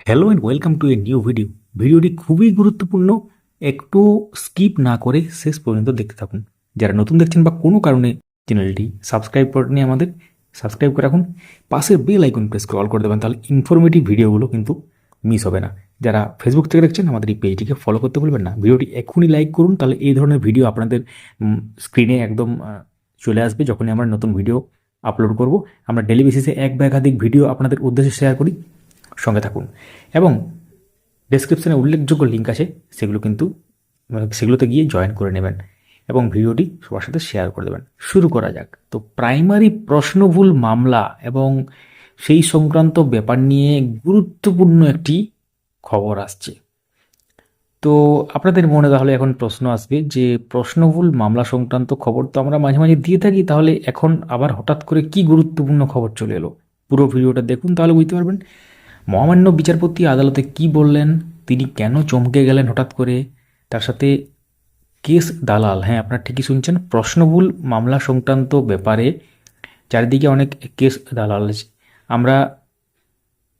Hello and welcome to a new video ভিডিওটি খুবই গুরুত্বপূর্ণ। একটু স্কিপ না করে শেষ পর্যন্ত দেখতে থাকুন। যারা নতুন দেখছেন বা কোনো কারণে চ্যানেলটি সাবস্ক্রাইব করেনি আমাদের সাবস্ক্রাইব করে রাখুন। পাশের বেল আইকন প্রেস করে অল করে দেবেন, তাহলে ইনফরমেটিভ ভিডিওগুলো কিন্তু মিস হবে না। যারা ফেসবুক থেকে দেখছেন, আমাদের এই পেজটিকে ফলো করতে ভুলবেন না। ভিডিওটি এক্ষুনি লাইক করুন, তাহলে এই ধরনের ভিডিও আপনাদের স্ক্রিনে একদম চলে আসবে যখনই আমরা নতুন ভিডিও আপলোড করব। আমরা ডেলি বেসিসে এক বা একাধিক ভিডিও আপনাদের উদ্দেশ্যে শেয়ার করি। সঙ্গে থাকুন। এবং ডেসক্রিপশনে উল্লেখযোগ্য লিঙ্ক আছে, সেগুলো কিন্তু মানে সেগুলোতে গিয়ে জয়েন করে নেবেন এবং ভিডিওটি সবার সাথে শেয়ার করে দেবেন। শুরু করা যাক। তো প্রাইমারি প্রশ্নভুল মামলা এবং সেই সংক্রান্ত ব্যাপার নিয়ে গুরুত্বপূর্ণ একটি খবর আসছে। তো আপনাদের মনে তাহলে এখন প্রশ্ন আসবে যে প্রশ্নভুল মামলা সংক্রান্ত খবর তো আমরা মাঝে মাঝে দিয়ে থাকি, তাহলে এখন আবার হঠাৎ করে কি গুরুত্বপূর্ণ খবর চলে এলো? পুরো ভিডিওটা দেখুন, তাহলে বুঝতে পারবেন মহামান্য বিচারপতি আদালতে কি বললেন? তিনি কেন চমকে গেলেন হঠাৎ করে? তার সাথে কেস দালাল হ্যাঁ আপনারা ঠিকই শুনছেন প্রশ্নভুল মামলা সংক্রান্ত ব্যাপারে চারিদিকে অনেক কেস দালাল আছে। আমরা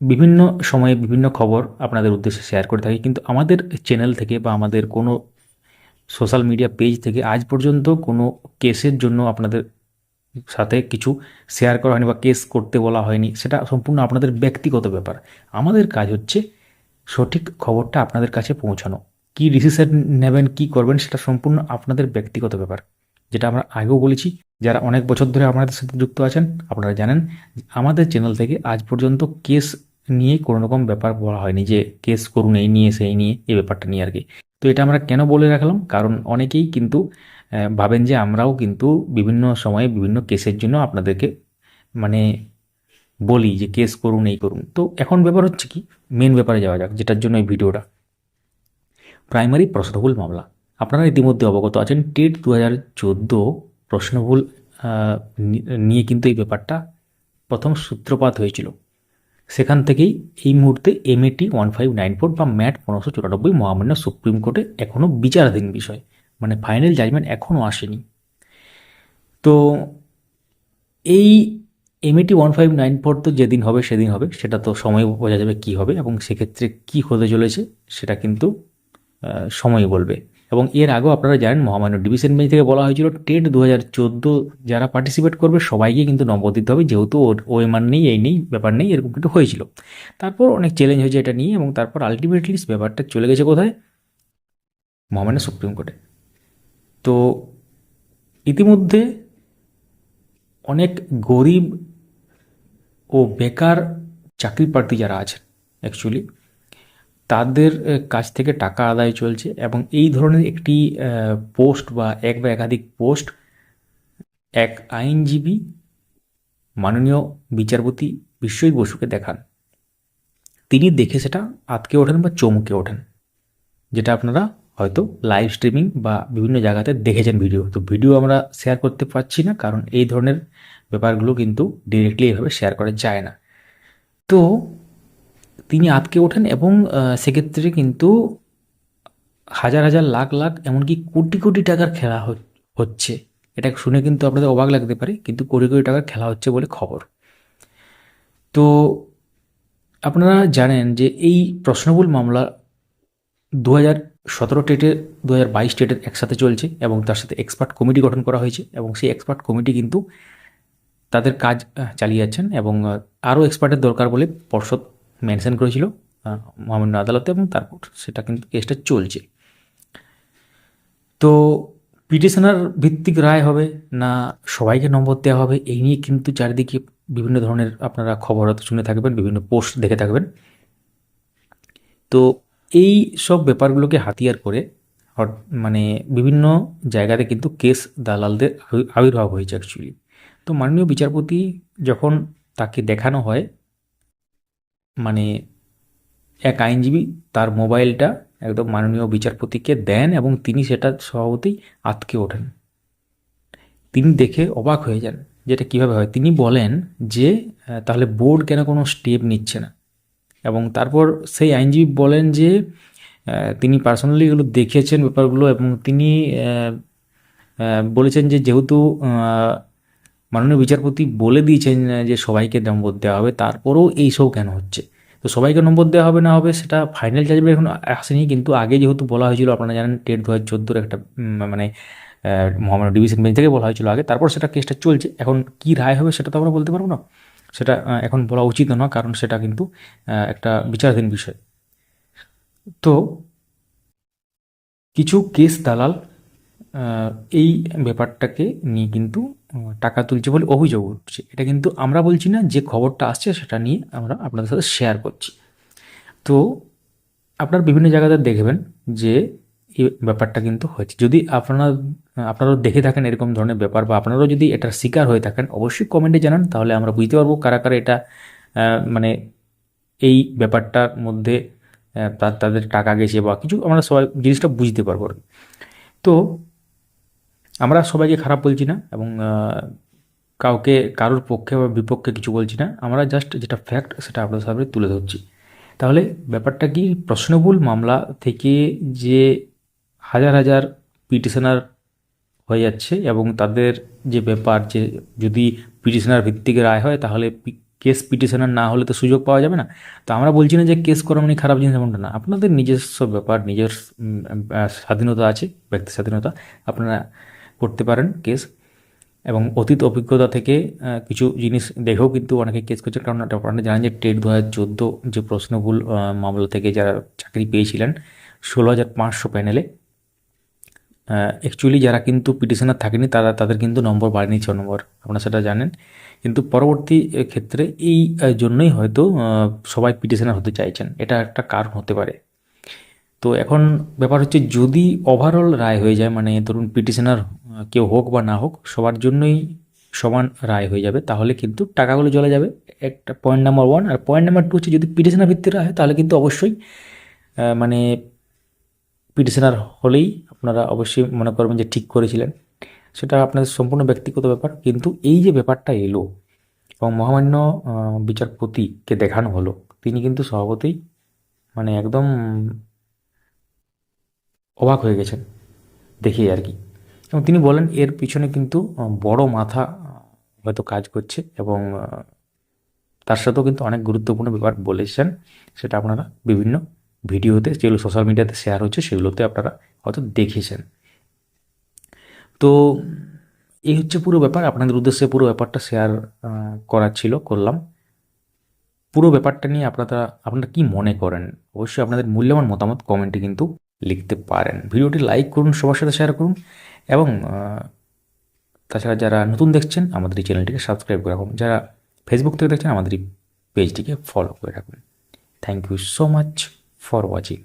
বিভিন্ন সময়ে বিভিন্ন খবর আপনাদের উদ্দেশ্যে শেয়ার করে থাকি, কিন্তু আমাদের চ্যানেল থেকে বা আমাদের কোনো সোশ্যাল মিডিয়া পেজ থেকে আজ পর্যন্ত কোনো কেসের জন্য আপনাদের সাথে কিছু শেয়ার করা হয়নি বা কেস করতে বলা হয়নি, সেটা সম্পূর্ণ আপনাদের ব্যক্তিগত ব্যাপার। আমাদের কাজ হচ্ছে সঠিক খবরটা আপনাদের কাছে পৌঁছানো। কী ডিসিশন নেবেন, কী করবেন, সেটা সম্পূর্ণ আপনাদের ব্যক্তিগত ব্যাপার। যেটা আমরা আগেও বলেছি, যারা অনেক বছর ধরে আপনাদের সাথে যুক্ত আছেন, আপনারা জানেন আমাদের চ্যানেল থেকে আজ পর্যন্ত কেস নিয়ে কোনো রকম ব্যাপার বলা হয়নি যে কেস করুন এই নিয়ে, সেই নিয়ে, এই ব্যাপারটা নিয়ে আর কি। তো এটা আমরা কেন বলে রাখলাম? কারণ অনেকেই কিন্তু ভাবেন যে আমরাও কিন্তু বিভিন্ন সময়ে বিভিন্ন কেসের জন্য আপনাদেরকে মানে বলি যে কেস করুন, এই করুন। তো এখন ব্যাপার হচ্ছে কি? মেন ব্যাপারে যাওয়া যাক, যেটার জন্য এই ভিডিওটা। প্রাইমারি প্রশ্নভুল মামলা। আপনারা ইতিমধ্যে অবগত আছেন, টেট দু হাজার চোদ্দ প্রশ্নভুল নিয়ে কিন্তু এই ব্যাপারটা প্রথম সূত্রপাত হয়েছিল। সেখান থেকেই এই মুহূর্তে MAT one five nine four বা ম্যাট পনেরোশো চুরানব্বই মহামান্য সুপ্রিম কোর্টে এখনও বিচারাধীন বিষয়। মানে ফাইনাল জাজমেন্ট এখনও আসেনি। তো এই MAT one five nine four তো যেদিন হবে সেদিন হবে, সেটা তো সময় বোঝা যাবে কী হবে এবং সেক্ষেত্রে কী হতে চলেছে, সেটা কিন্তু সময় বলবে। এবং এর আগেও আপনারা জানেন মহামান্য ডিভিশন বেঞ্চ থেকে বলা হয়েছিল, টেট দু হাজার চোদ্দ যারা পার্টিসিপেট করবে সবাইকে কিন্তু নম্বর দিতে হবে, যেহেতু ও এমআর নেই, এই নেই, ব্যাপার নেই, এরকম কিন্তু হয়েছিল। তারপর অনেক চ্যালেঞ্জ হয়েছে এটা নিয়ে এবং তারপর আলটিমেটলি ব্যাপারটা চলে গেছে কোথায়? মহামান্য সুপ্রিম কোর্টে। তো ইতিমধ্যে অনেক গরিব ও বেকার চাকরি প্রার্থী যারা আছেন অ্যাকচুয়ালি তাদের কাছ থেকে টাকা আদায় চলছে এবং এই ধরনের একটি পোস্ট বা এক বা একাধিক পোস্ট, এক আইনজীবী মাননীয় বিচারপতি বিশ্বজিৎ বসুকে দেখান। তিনি দেখে সেটা আতকে ওঠেন বা চমকে ওঠেন, যেটা আপনারা হয়তো লাইভ স্ট্রিমিং বা বিভিন্ন জায়গাতে দেখেছেন ভিডিও। তো ভিডিও আমরা শেয়ার করতে পারছি না, কারণ এই ধরনের ব্যাপারগুলো কিন্তু ডিরেক্টলি এভাবে শেয়ার করা যায় না। তো তিনি আটকে ওঠেন এবং সেক্ষেত্রে কিন্তু হাজার হাজার লাখ লাখ এমনকি কোটি কোটি টাকার খেলা হচ্ছে। এটা শুনে কিন্তু আপনাদের অবাক লাগতে পারে, কিন্তু কোটি কোটি টাকার খেলা হচ্ছে বলে খবর। তো আপনারা জানেন যে এই প্রশ্নবুল মামলা দু হাজার সতেরো টেটের দু হাজার বাইশ টেটের একসাথে চলছে এবং তার সাথে এক্সপার্ট কমিটি গঠন করা হয়েছে এবং সেই এক্সপার্ট কমিটি কিন্তু তাদের কাজ চালিয়ে যাচ্ছেন এবং আরও এক্সপার্টের দরকার বলে পর্ষদ মেনশন করেছিল মহামান্য আদালতে এবং তারপর সেটা কিন্তু কেসটা চলছে। তো পিটিশনার ভিত্তিক রায় হবে না সবাইকে নম্বর দেওয়া হবে, এই নিয়ে কিন্তু চারিদিকে বিভিন্ন ধরনের আপনারা খবর হয়তো শুনে থাকবেন, বিভিন্ন পোস্ট দেখে থাকবেন। তো এই সব ব্যাপারগুলোকে হাতিয়ার করে মানে বিভিন্ন জায়গাতে কিন্তু কেস দালালদের আবির্ভাব হয়েছে অ্যাকচুয়ালি তো মাননীয় বিচারপতি যখন তাকে দেখানো হয় মানে এক আইনজীবী তার মোবাইলটা একদম মাননীয় বিচারপতিকে দেন এবং তিনি সেটা স্বভাবতেই আতকে ওঠেন। তিনি দেখে অবাক হয়ে যান যেটা কীভাবে হয়। তিনি বলেন যে তাহলে বোর্ড কেন কোনো স্টেপ নিচ্ছে না? এবং তারপর সেই আইনজীবী বলেন যে তিনি পার্সোনালি এগুলো দেখেছেন ব্যাপারগুলো এবং তিনি বলেছেন যে যেহেতু মাননীয় বিচারপতি বলে দিয়েছেন যে সবাইকে নম্বর দেওয়া হবে। তারপরেও এইসব কেন হচ্ছে? তো সবাইকে নম্বর দেওয়া হবে না হবে, সেটা ফাইনাল জাজমেন্ট এখন আসেনি, কিন্তু আগে যেহেতু বলা হয়েছিল, আপনারা জানেন টেট দু হাজার চোদ্দোর একটা মানে মহামান্য ডিভিশন বেঞ্চ থেকে বলা হয়েছিল আগে। তারপর সেটা কেসটা চলছে। এখন কি রায় হবে সেটা তো আমরা বলতে পারব না। সেটা এখন বলা উচিত নয়, কারণ সেটা কিন্তু একটা বিচারাধীন বিষয়। তো কিছু কেস দালাল এই ব্যাপারটাকে নিয়ে কিন্তু টাকা তুলছে বলে অভিযোগ উঠছে। এটা কিন্তু আমরা বলছি না, যে খবরটা আসছে সেটা নিয়ে আমরা আপনাদের সাথে শেয়ার করছি। তো আপনার বিভিন্ন জায়গাতে দেখবেন যে এই ব্যাপারটা কিন্তু হয়েছে। যদি আপনারা, আপনারাও দেখে থাকেন এরকম ধরনের ব্যাপার বা আপনারাও যদি এটার শিকার হয়ে থাকেন, অবশ্যই কমেন্টে জানান, তাহলে আমরা বুঝতে পারব কারা কারা এটা মানে এই ব্যাপারটার মধ্যে তাদের টাকা গেছে বা কিছু, আমরা সবাই জিনিসটা বুঝতে পারব তো আমরা সবাইকে খারাপ বলছি না এবং কাউকে, কারোর পক্ষে বা বিপক্ষে কিছু বলছি না। আমরা জাস্ট যেটা ফ্যাক্ট সেটা আপনাদের সামনে তুলে ধরছি। তাহলে ব্যাপারটা কি? প্রশ্নবুল মামলা থেকে যে হাজার হাজার পিটিশনার হয়ে যাচ্ছে এবং তাদের যে ব্যাপার যে যদি পিটিশনার ভিত্তিক রায় হয় তাহলে কেস পিটিশনার না হলে তো সুযোগ পাওয়া যাবে না। তো আমরা বলছি না যে কেস করা মানে খারাপ জিনিস এমনটা না। আপনাদের নিজস্ব ব্যাপার, নিজের স্বাধীনতা আছে, ব্যক্তি স্বাধীনতা। আপনারা করতে পারেন কেস এবং অতীত অভিজ্ঞতা থেকে কিছু জিনিস দেখেও কিন্তু অনেকে কেস করছে কারণ আপনারা জানেন যে টেট দু হাজার চোদ্দ যে প্রশ্নভুল মামলা থেকে যারা চাকরি পেয়েছিলেন ষোলো হাজার পাঁচশো প্যানেলে অ্যাকচুয়ালি যারা কিন্তু পিটিশনার থাকেনি, তারা তাদের কিন্তু নম্বর বাড়েনি, ছ নম্বর, আপনারা সেটা জানেন। কিন্তু পরবর্তী ক্ষেত্রে এই জন্যই হয়তো সবাই পিটিশনার হতে চাইছেন। এটা একটা কারণ হতে পারে। তো এখন ব্যাপার হচ্ছে, যদি ওভারঅল রায় হয়ে যায় মানে ধরুন পিটিশনার কেউ হোক বা না হোক, সবার জন্যই সমান রায় হয়ে যাবে। তাহলে কিন্তু টাকাগুলো চলে যাবে। একটা পয়েন্ট নাম্বার ওয়ান আর পয়েন্ট নাম্বার টু হচ্ছে যদি পিটিশনার ভিত্তিক রায় হয়, তাহলে কিন্তু অবশ্যই মানে পিটিশনার হলেই আপনারা অবশ্যই মনে করবেন যে ঠিক করেছিলেন। সেটা আপনাদের সম্পূর্ণ ব্যক্তিগত ব্যাপার, কিন্তু এই যে ব্যাপারটা এলো এবং মহামান্য বিচারপতিকে দেখানো হলো, তিনি কিন্তু স্বভাবতই মানে একদম অবাক হয়ে গেছেন দেখি আর কি। এবং তিনি বলেন, এর পিছনে কিন্তু বড় মাথা হয়তো কাজ করছে এবং তার সাথেও কিন্তু অনেক গুরুত্বপূর্ণ ব্যাপার বলেছেন। সেটা আপনারা বিভিন্ন ভিডিওতে, যেগুলো সোশ্যাল মিডিয়াতে শেয়ার হচ্ছে, সেগুলোতে আপনারা হয়তো দেখেছেন। তো এই হচ্ছে পুরো ব্যাপার। আপনাদের উদ্দেশ্যে পুরো ব্যাপারটা শেয়ার করার ছিল, করলাম। পুরো ব্যাপারটা নিয়ে আপনারা আপনারা কি মনে করেন? অবশ্যই আপনাদের মূল্যবান মতামত কমেন্টে কিন্তু লিখতে পারেন। ভিডিওটি লাইক করুন, সবার সাথে শেয়ার করুন। এবং তাছাড়া যারা নতুন দেখছেন, আমাদের এই চ্যানেলটিকে সাবস্ক্রাইব করে রাখুন। যারা ফেসবুক থেকে দেখছেন, আমাদের এই পেজটিকে ফলো করে রাখুন। Thank you so much for watching